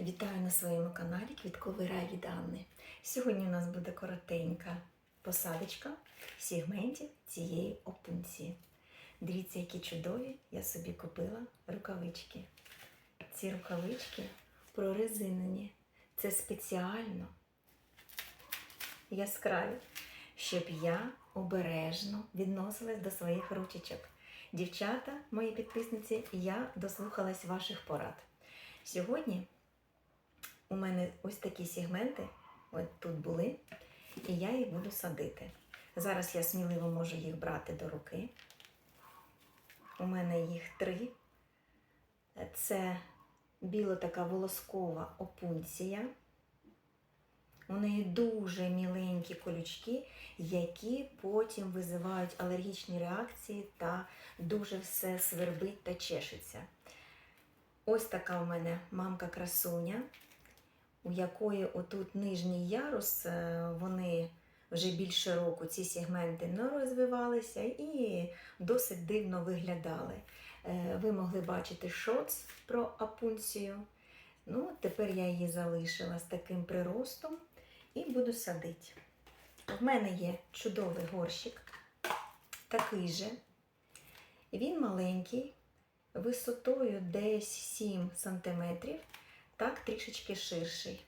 Вітаю на своєму каналі Квітковий рай від Анни. Сьогодні у нас буде коротенька посадочка сегментів цієї опунції. Дивіться, які чудові я собі купила рукавички. Ці рукавички прорезинені. Це спеціально яскраві, щоб я обережно відносилась до своїх ручечок. Дівчата, мої підписниці, я дослухалась ваших порад. Сьогодні у мене ось такі сегменти, от тут були, і я їх буду садити. Зараз я сміливо можу їх брати до руки. У мене їх три. Це біло така волоскова опунція. У неї дуже міленькі колючки, які потім визивають алергічні реакції та дуже все свербить та чешеться. Ось така у мене мамка красуня, у якої отут нижній ярус, е, вони вже більше року ці сегменти не розвивалися і досить дивно виглядали. Е, Ви могли бачити шоц про апунцію. Ну, тепер я її залишила з таким приростом і буду садити. В мене є чудовий горщик, такий же. Він маленький, висотою десь 7 см, так трішечки ширший.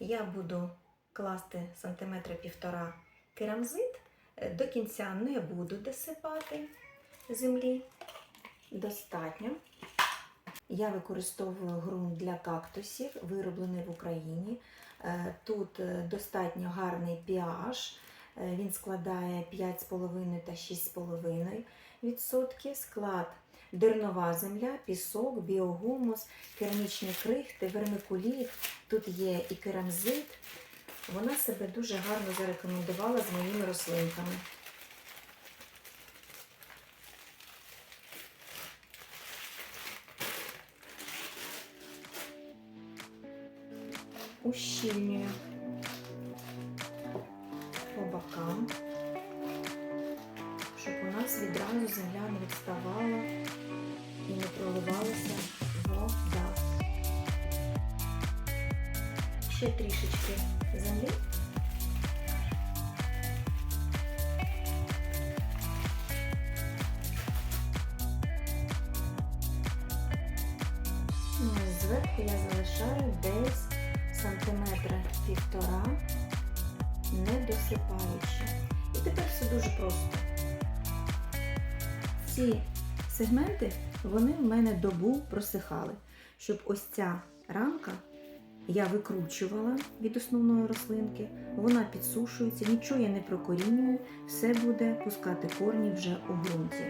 Я буду класти сантиметра півтора керамзит, Е, до кінця не буду досипати землі. Достатньо. Я використовую ґрунт для кактусів, вироблений в Україні. Е, Тут е, достатньо гарний pH, він складає 5,5 та 6,5 відсотків. Склад дернова земля, пісок, біогумус, керамічні крихти, вермикуліт. Тут є і керамзит. Вона себе дуже гарно зарекомендувала з моїми рослинками. Ущільнюю по бокам, щоб у нас відразу земля не відставала Ще трішечки землі. Ну, Зверху я залишаю десь сантиметра півтора, не досипаючи. І тепер все дуже просто. Ці сегменти, вони в мене добу просихали, щоб ось ця рамка я викручувала від основної рослинки, вона підсушується, нічого я не прокорінюю, все буде пускати корні вже у ґрунті.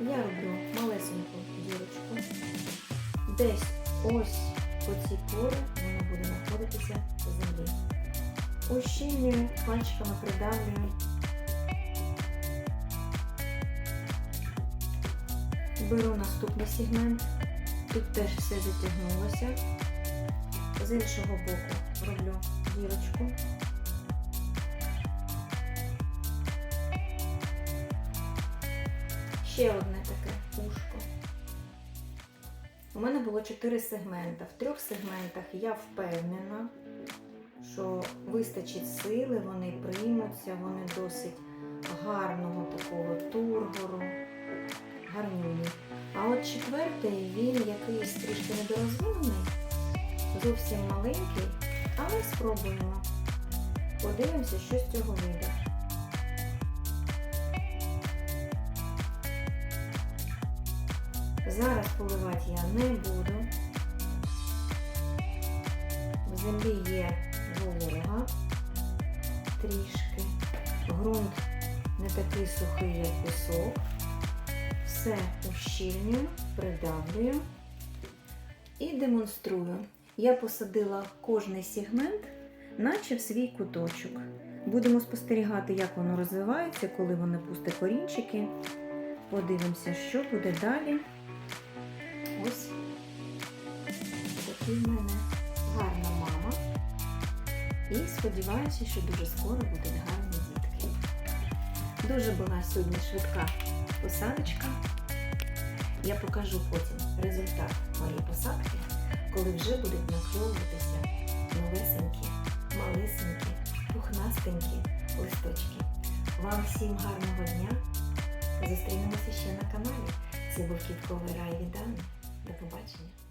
Я роблю малесеньку дірочку. Десь ось по цій порі воно буде знаходитися в землі. Ущільнюю, пальчиками придавлюю. Беру наступний сегмент. Тут теж все затягнулося. З іншого боку роблю дірочку. Ще одне таке ушко. У мене було 4 сегмента. В трьох сегментах я впевнена, що вистачить сили, вони приймуться, вони досить гарного такого тургору, гарнюні. А от четвертий, він якийсь трішки недорозвинений, зовсім маленький, але спробуємо. Подивимося, що з цього вийде. Зараз поливати я не буду. В землі є волога трішки. Ґрунт не такий сухий, як пісок. Все ущільнюю, придавлюю і демонструю. Я посадила кожний сегмент, наче в свій куточок. Будемо спостерігати, як воно розвивається, коли воно пусте корінчики. Подивимося, що буде далі. Ось такий в мене гарна мама. І сподіваюся, що дуже скоро будуть гарні дітки. Дуже була сьогодні швидка посадочка. Я покажу потім результат моєї посадки, коли вже будуть накльовуватися новесенькі, малесенькі, пухнастенькі листочки. Вам всім гарного дня! Зустрінемося ще на каналі. Це був Кітковий рай від Дани. До побачення!